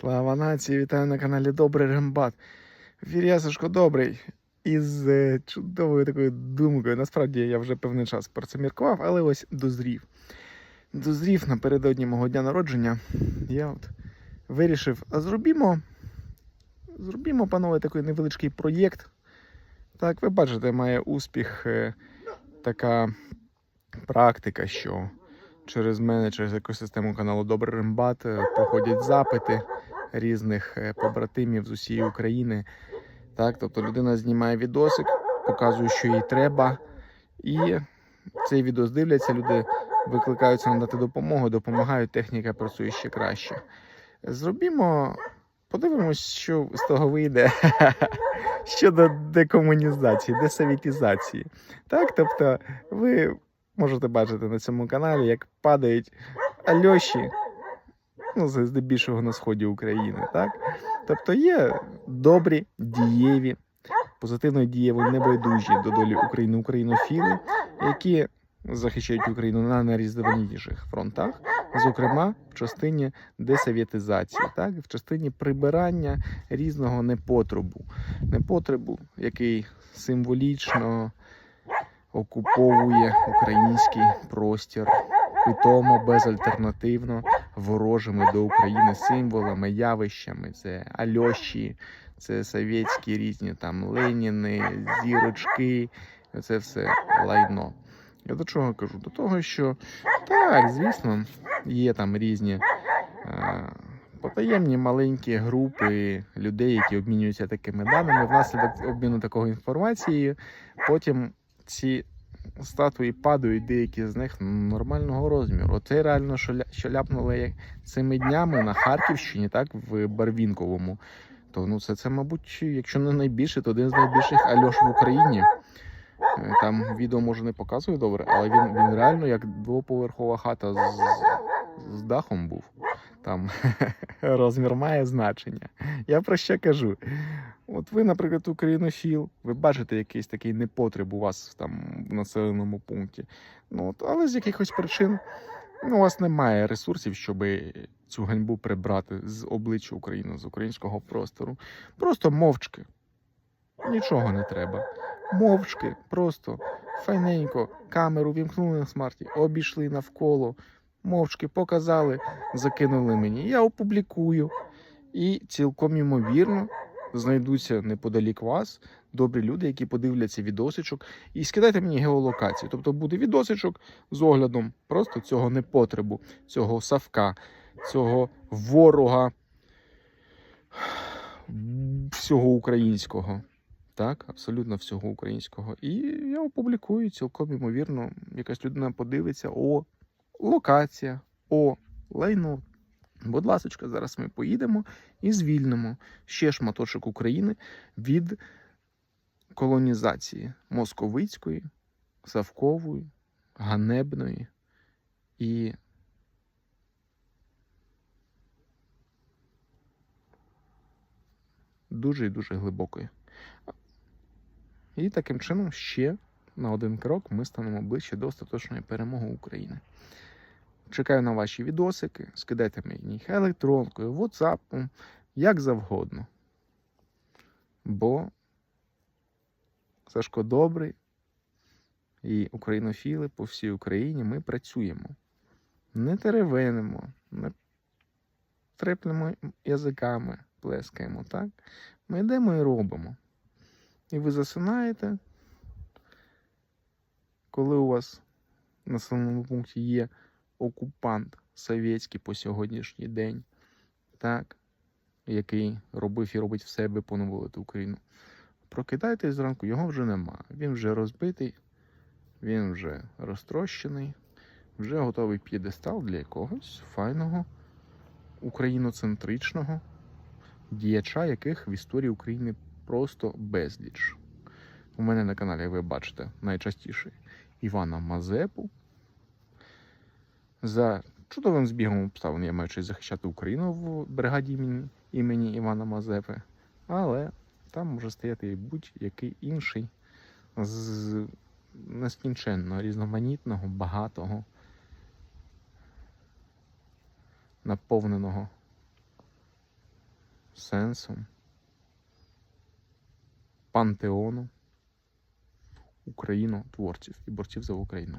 Слава нації! Вітаю на каналі Добрий Рембат. Ефір Сашко Добрий. Із е, чудовою такою думкою. Насправді я вже певний час про це міркував, але ось дозрів. Дозрів напередодні мого дня народження. Я от вирішив, а зробімо, зробімо, панове, такий невеличкий проєкт. Так, ви бачите, має успіх е, така практика, що через мене, через екосистему каналу Добрий Рембат е, проходять запити різних е, побратимів з усієї України. Так, тобто людина знімає відосик, показує, що їй треба, і цей відос дивляться, люди викликаються надати допомогу, допомагають, техніка працює ще краще. Зробімо, подивимось, що з того вийде щодо декомунізації, десовітізації. Так, тобто, ви можете бачити на цьому каналі, як падають Альоші, ну, здебільшого на сході України, так? Тобто є добрі, дієві, позитивно дієві, небайдужі до долі України українофіли, які захищають Україну на найрізноманітніших фронтах, зокрема в частині десовєтизації, так? в частині прибирання різного непотребу, непотребу, який символічно окуповує український простір, питомо безальтернативно ворожими до України символами, явищами. Це Альоші, це совєтські різні там Леніни, зірочки. Це все лайно. Я до чого кажу? До того, що так, звісно, є там різні. Потаємні маленькі групи людей, які обмінюються такими даними. Внаслідок обміну такою інформацією, потім ці статуї падають, деякі з них нормального розміру. Оце реально, що, ля- що ляпнули цими днями на Харківщині, так, в Барвінковому. То ну це, це, мабуть, якщо не найбільше, то один з найбільших Альош в Україні. Е, Там відео може не показує добре, але він, він реально як двоповерхова хата з, з дахом був. Там розмір має значення. Я про що кажу? От ви, наприклад, українофіл, ви бачите якийсь такий непотреб у вас там в населеному пункті. Ну, от, але з якихось причин ну, у вас немає ресурсів, щоб цю ганьбу прибрати з обличчя України, з українського простору. Просто мовчки. Нічого не треба. Мовчки, просто файненько, камеру вімкнули на смарті, обійшли навколо, мовчки показали, закинули мені. Я опублікую. І цілком ймовірно знайдуться неподалік вас добрі люди, які подивляться відосичок, і скидайте мені геолокацію. Тобто буде відосичок з оглядом просто цього непотребу, цього савка, цього ворога всього українського. Так, абсолютно всього українського. І я опублікую цілком ймовірно, якась людина подивиться, о, локація, о, лайно. Будь ласка, зараз ми поїдемо і звільнимо ще шматочок України від колонізації московицької, савкової, ганебної і дуже і дуже глибокої. І таким чином ще на один крок ми станемо ближче до остаточної перемоги України. Чекаю на ваші відосики, скидайте мені їх електронкою, ватсапом, як завгодно. Бо Сашко добрий і українофіли по всій Україні ми працюємо. Не теревенимо, не треплемо язиками, плескаємо, так? Ми йдемо і робимо. І ви засинаєте, коли у вас в населеному пункті є окупант совєтський по сьогоднішній день, так, який робив і робить все, аби поневолити Україну. Прокидайтесь зранку, його вже нема. Він вже розбитий, він вже розтрощений, вже готовий п'єдестал для якогось файного україноцентричного діяча, яких в історії України просто безліч. У мене на каналі, ви бачите, найчастіше Івана Мазепу. За чудовим збігом обставин я маю честь захищати Україну в бригаді імені, Івана Мазепи. Але там може стояти і будь-який інший з нескінченно різноманітного, багатого, наповненого сенсу, пантеону українотворців і борців за Україну.